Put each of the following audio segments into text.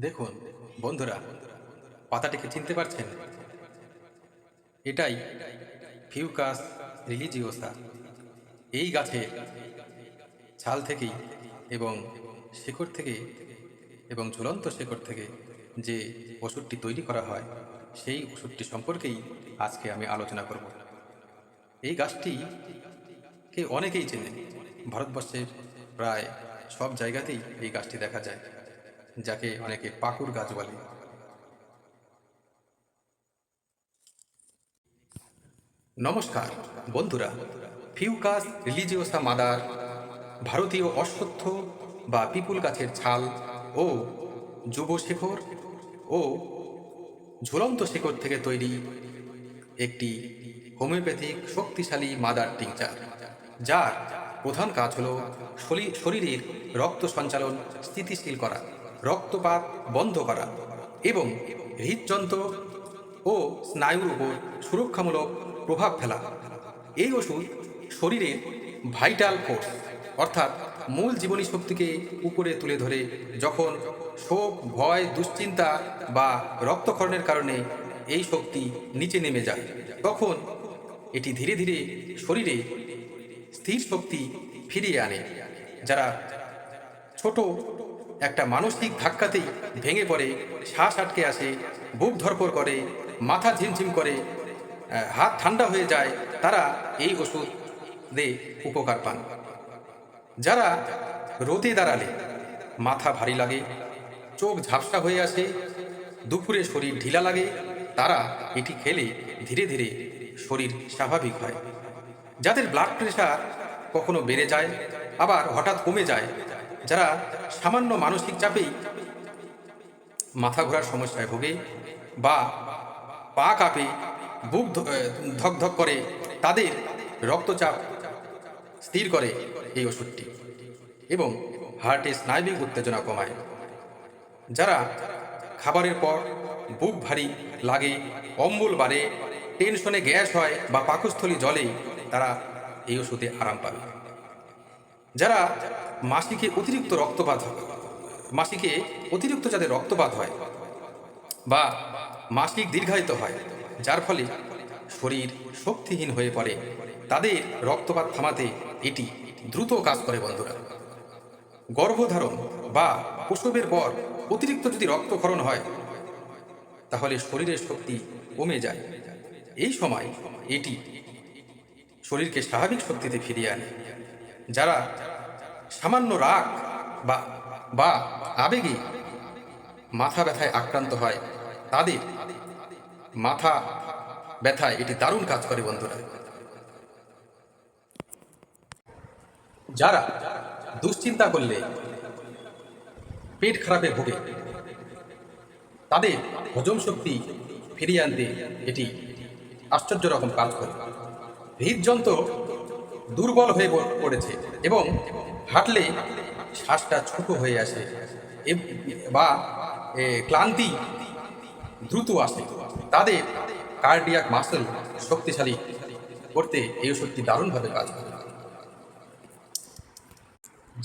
দেখুন, বন্ধুরা পাতাটিকে চিনতে পারছেন? এটাই ফিউকাস রিলিজিওসা। এই গাছের ছাল থেকেই এবং শেকড় থেকে এবং ঝুলন্ত শেকড় থেকে যে ওষুধটি তৈরি করা হয়, সেই ওষুধটি সম্পর্কেই আজকে আমি আলোচনা করব। এই গাছটি কে অনেকেই চেনেন। ভারতবর্ষের প্রায় সব জায়গাতেই এই গাছটি দেখা যায়। যাকে অনেকে পাকুর গাছ বলে। নমস্কার, বন্ধুরা, ফিউকাস রিলিজিওসা মাদার, ভারতীয় অশ্বত্থ বা পিপুল গাছের ছাল ও যুব শেখর ও ঝুলন্ত শেখর থেকে তৈরি একটি হোমিওপ্যাথিক শক্তিশালী মাদার টিংচার, যার প্রধান কাজ হল শরী- শরীরের রক্ত সঞ্চালন স্থিতিশীল করা। রক্তপাত বন্ধ করা এবং হৃদযন্ত্র ও স্নায়ুর উপর সুরক্ষামূলক প্রভাব ফেলা। এই ওষুধ শরীরের ভাইটাল ফোর্স, অর্থাৎ মূল জীবনী শক্তিকে উপরে তুলে ধরে যখন শোক, ভয়, দুশ্চিন্তা বা রক্তক্ষরণের কারণে এই শক্তি নিচে নেমে যায়, তখন এটি ধীরে ধীরে শরীরে স্থির শক্তি ফিরিয়ে আনে, যারা ছোট একটা মানসিক ধাক্কাতেই ভেঙে পড়ে, শ্বাস আটকে আসে, বুক ধরপর করে, মাথা ঝিমঝিম করে হাত ঠান্ডা হয়ে যায়, তারা এই ওষুধ দিয়ে উপকার পান। যারা রোদে দাঁড়ালে, মাথা ভারী লাগে, চোখ ঝাপসা হয়ে আসে, দুপুরে শরীর ঢিলা লাগে, তারা এটি খেলে ধীরে ধীরে শরীর স্বাভাবিক হয়। যাদের ব্লাড প্রেশার কখনো বেড়ে যায়, আবার হঠাৎ কমে যায় যারা সামান্য মানসিক চাপেই মাথা ঘোরার সমস্যায় ভোগে বা পা কাঁপে, বুক ধক ধক করে, তাদের রক্তচাপ স্থির করে এই ওষুধটি এবং হার্টে স্নায়বিক উত্তেজনা কমায়। যারা খাবারের পর বুক ভারী লাগে, অম্বল বাড়ে, টেনশনে গ্যাস হয় বা পাকস্থলী জলে তারা এই ওষুধে আরাম পাবে। যারা মাসিকে অতিরিক্ত রক্তপাত হয়। মাসিকে অতিরিক্ত যাদের রক্তপাত হয় বা মাসিক দীর্ঘায়িত হয়, যার ফলে শরীর শক্তিহীন হয়ে পড়ে। তাদের রক্তপাত থামাতে এটি দ্রুত কাজ করে বন্ধুরা। গর্ভধারণ বা প্রসবের পর অতিরিক্ত যদি রক্তক্ষরণ হয়, তাহলে শরীরের শক্তি কমে যায়। এই সময় এটি শরীরকে স্বাভাবিক শক্তিতে ফিরিয়ে আনে। যারা সামান্য রাগ বা বা আবেগে মাথা ব্যথায় আক্রান্ত হয়। তাদের মাথা ব্যথায় এটি দারুণ কাজ করে বন্ধুরা। যারা দুশ্চিন্তা করলে পেট খারাপে ভোগে, তাদের হজম শক্তি ফিরিয়ে আনতে এটি আশ্চর্য রকম কাজ করে। হৃদযন্ত্র দুর্বল হয়ে পড়- পড়েছে এবং হাঁটলে শ্বাসটা ছোট হয়ে আসে বা ক্লান্তি দ্রুত আসে। তাদের কার্ডিয়াক মাসেল শক্তিশালী করতে এই ওষুধটি দারুণভাবে কাজ করে।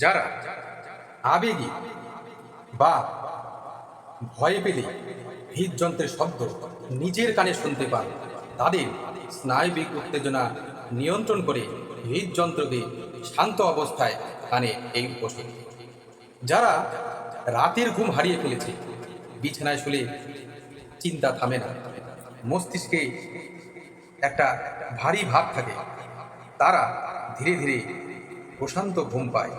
যারা আবেগী বা ভয় পেলে হৃদযন্ত্রের শব্দ নিজের কানে শুনতে পান, তাদের স্নায়বিক উত্তেজনা নিয়ন্ত্রণ করে হৃদযন্ত্রকে শান্ত অবস্থায় আনে এই ওষুধ যারা রাতের ঘুম হারিয়ে ফেলেছে, বিছানায় শুলে চিন্তা থামে না। মস্তিষ্কে একটা ভারী ভাব থাকে। তারা ধীরে ধীরে প্রশান্ত ঘুম পায়।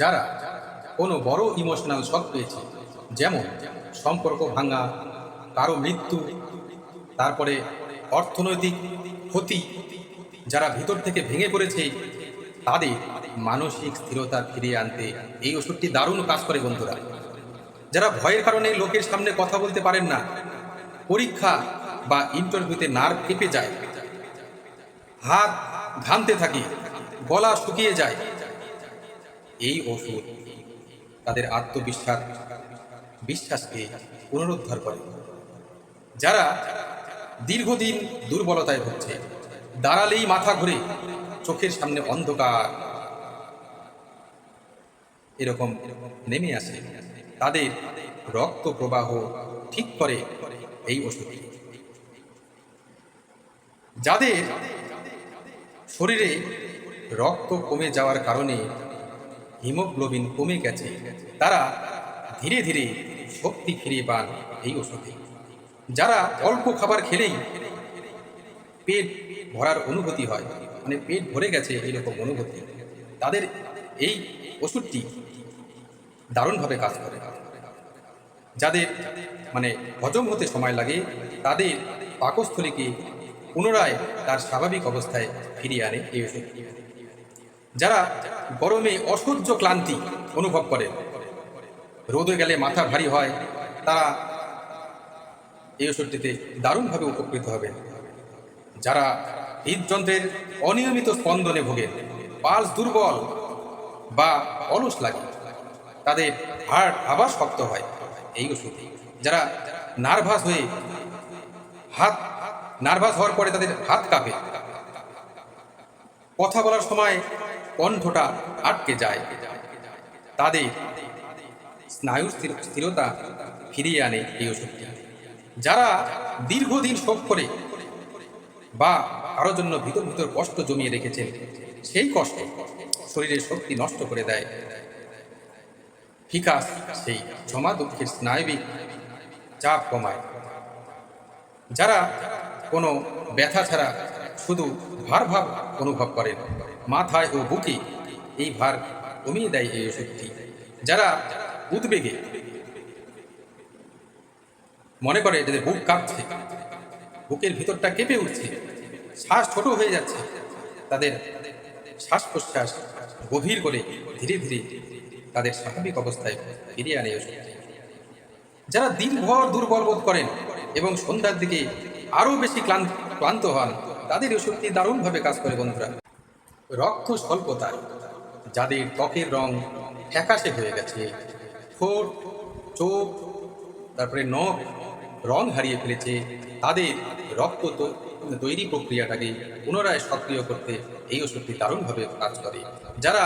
যারা কোনো বড় ইমোশনাল শখ পেয়েছে, যেমন সম্পর্ক ভাঙা, কারও মৃত্যু, তারপরে অর্থনৈতিক ক্ষতি, যারা ভিতর থেকে ভেঙে পড়েছে তাদের মানসিক স্থিরতা ফিরিয়ে আনতে এই ওষুধটি দারুণ কাজ করে বন্ধুরা। যারা ভয়ের কারণে লোকের সামনে কথা বলতে পারেন না, পরীক্ষা বা ইন্টারভিউতে নার্ভ কেঁপে যায়, হাত ঘামতে থাকে, গলা শুকিয়ে যায়, এই ওষুধ তাদের আত্মবিশ্বাস, বিশ্বাসকে পুনরুদ্ধার করে। যারা দীর্ঘদিন দুর্বলতায় ভুগছে, দাঁড়ালেই মাথা ঘুরে চোখের সামনে অন্ধকার। এরকম নেমে আসে। তাদের রক্ত প্রবাহ ঠিক করে এই ওষুধটি। যাদের শরীরে রক্ত কমে যাওয়ার কারণে হিমোগ্লোবিন কমে গেছে, তারা ধীরে ধীরে শক্তি ফিরে পান এই ওষুধে। যারা অল্প খাবার খেলেই পেট ভরার অনুভূতি হয়। মানে পেট ভরে গেছে এইরকম অনুভূতি। তাদের এই ওষুধটি দারুণভাবে কাজ করে। যাদের মানে হজম হতে সময় লাগে, তাদের পাকস্থলীকে পুনরায় তার স্বাভাবিক অবস্থায় ফিরিয়ে আনে এই ওষুধ। যারা গরমে অসহ্য ক্লান্তি অনুভব করে, রোদে গেলে মাথা ভারী হয়, তারা এই ওষুধটিতে দারুণভাবে উপকৃত হবে যারা হৃদযন্ত্রের অনিয়মিত স্পন্দনে ভোগে। পালস দুর্বল বা অলস লাগে। তাদের হার্ট আবার শক্ত হয়। এই ওষুধ। যারা নার্ভাস হয়ে হাত নার্ভাস হওয়ার পরে তাদের হাত কাঁপে। কথা বলার সময় কণ্ঠটা আটকে যায়। তাদের স্থির- স্থিরতা ফিরিয়ে আনে এই ওষুধটি। যারা দীর্ঘদিন শোক করে বা কারোর জন্য ভিতর ভিতর কষ্ট জমিয়ে রেখেছেন সেই কষ্ট শরীরের শক্তি নষ্ট করে দেয়। ফিকাস সেই জমা দুঃখের স্নায়বিক চাপ কমায়। যারা কোনো ব্যথা ছাড়া শুধু ভার ভাব অনুভব করেন মাথায় ও বুকে এই ভার কমিয়ে দেয় এই ওষুধটি যারা উদ্বেগে মনে করে যাদের বুক কাঁপছে, বুকের ভিতরটা কেঁপে উঠছে শ্বাস ছোট হয়ে যাচ্ছে। তাদের শ্বাস প্রশ্বাস গভীর করে ধীরে ধীরে তাদের স্বাভাবিক অবস্থায় ফিরিয়ে আনে এই ওষুধটি যারা দিনভর দুর্বল বোধ করেন এবং সন্ধ্যার দিকে আরও বেশি ক্লান্ত ক্লান্ত হন, তাদের ওষুধটি দারুণভাবে কাজ করে বন্ধুরা। রক্ত স্বল্পতায় যাদের ত্বকের রং ফ্যাকাশে হয়ে গেছে, ঠোঁট, চোখ, তারপরে নখ রং হারিয়ে ফেলেছে, তাদের রক্ত তো- তৈরি প্রক্রিয়াটাকে পুনরায় সক্রিয় করতে এই ওষুধটি দারুণভাবে কাজ করে। যারা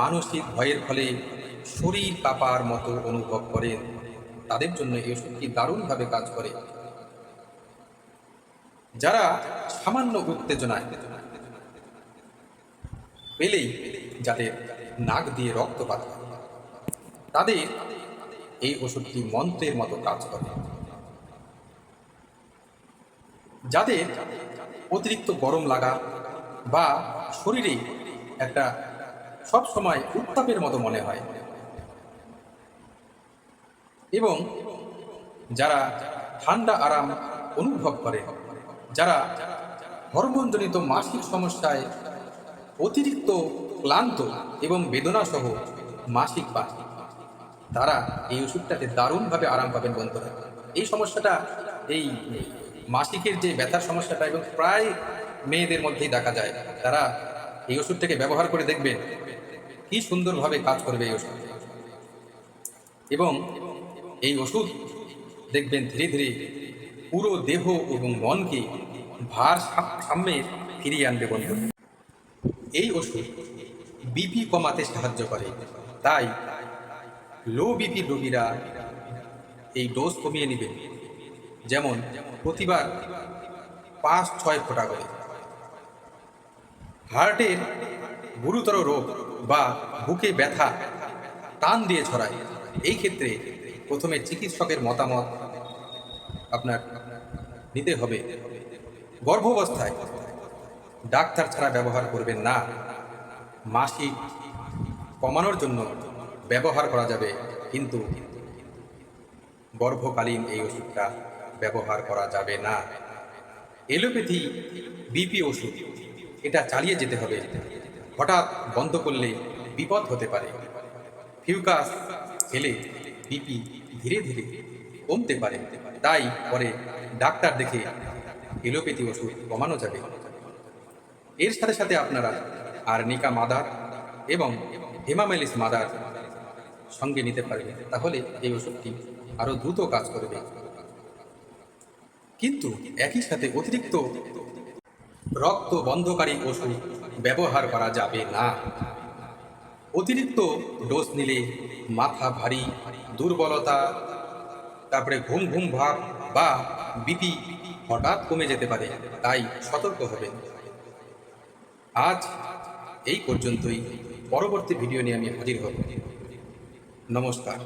মানসিক ভয়ের ফলে শরীর কাঁপার মতো অনুভব করেন, তাদের জন্য এই ওষুধটি দারুণভাবে কাজ করে। যারা সামান্য উত্তেজনায় পেলেই যাদের নাক দিয়ে রক্তপাত তাদের এই ওষুধটি মন্ত্রের মতো কাজ করে। যাদের অতিরিক্ত গরম লাগা বা শরীরে একটা সব সময় উত্তাপের মতো মনে হয়। এবং যারা ঠান্ডা আরাম অনুভব করে, যারা হরমোনজনিত মাসিক সমস্যায় অতিরিক্ত ক্লান্ত এবং বেদনা সহ মাসিক পায় তারা এই ওষুধটাতে দারুণভাবে আরাম পাবেন বন্ধুরা। এই সমস্যাটা এই মাসিকের যে ব্যথার সমস্যাটা এবং প্রায় মেয়েদের মধ্যেই দেখা যায়, তারা এই ওষুধটাকে ব্যবহার করে দেখবেন কি সুন্দরভাবে কাজ করবে এই ওষুধ। এবং এই ওষুধ দেখবেন ধীরে ধীরে পুরো দেহ এবং মনকে ভার সা- সাম্যে ফিরিয়ে আনবে বন্ধু। এই ওষুধ বিপি কমাতে সাহায্য করে, তাই লো বিপি রোগীরা এই ডোজ কমিয়ে নেবেন যেমন প্রতিবার পাঁচ, ছয় ফোঁটা করে। হার্টের গুরুতর রোগ বা বুকে ব্যথা টান দিয়ে ছড়ায়। এই ক্ষেত্রে প্রথমে চিকিৎসকের মতামত আপনার নিতে হবে। গর্ভাবস্থায় ডাক্তার ছাড়া ব্যবহার করবেন না। মাসিক কমানোর জন্য ব্যবহার করা যাবে, কিন্তু গর্ভকালীন এই ওষুধটা ব্যবহার করা যাবে না। এলোপ্যাথি, বিপি ওষুধ, এটা চালিয়ে যেতে হবে। হঠাৎ বন্ধ করলে বিপদ হতে পারে। ফিউকাস খেলে বিপি ধীরে ধীরে কমতে পারে। তাই পরে ডাক্তার দেখে এলোপ্যাথি ওষুধ কমানো যাবে। এর সাথে সাথে আপনারা আর্নিকা মাদার এবং হেমামেলিস মাদার সঙ্গে নিতে পারবেন। তাহলে এই ওষুধটি আরও দ্রুত কাজ করবে। কিন্তু একই সাথে অতিরিক্ত রক্ত বন্ধকারী ওষুধ ব্যবহার করা যাবে না। অতিরিক্ত ডোজ নিলে মাথা ভারী, দুর্বলতা, তারপরে ঘুম ঘুম ভাব বা বিপি হঠাৎ কমে যেতে পারে, তাই সতর্ক হবেন। আজ এই পর্যন্তই। পরবর্তী ভিডিও নিয়ে আমি হাজির হব। নমস্কার।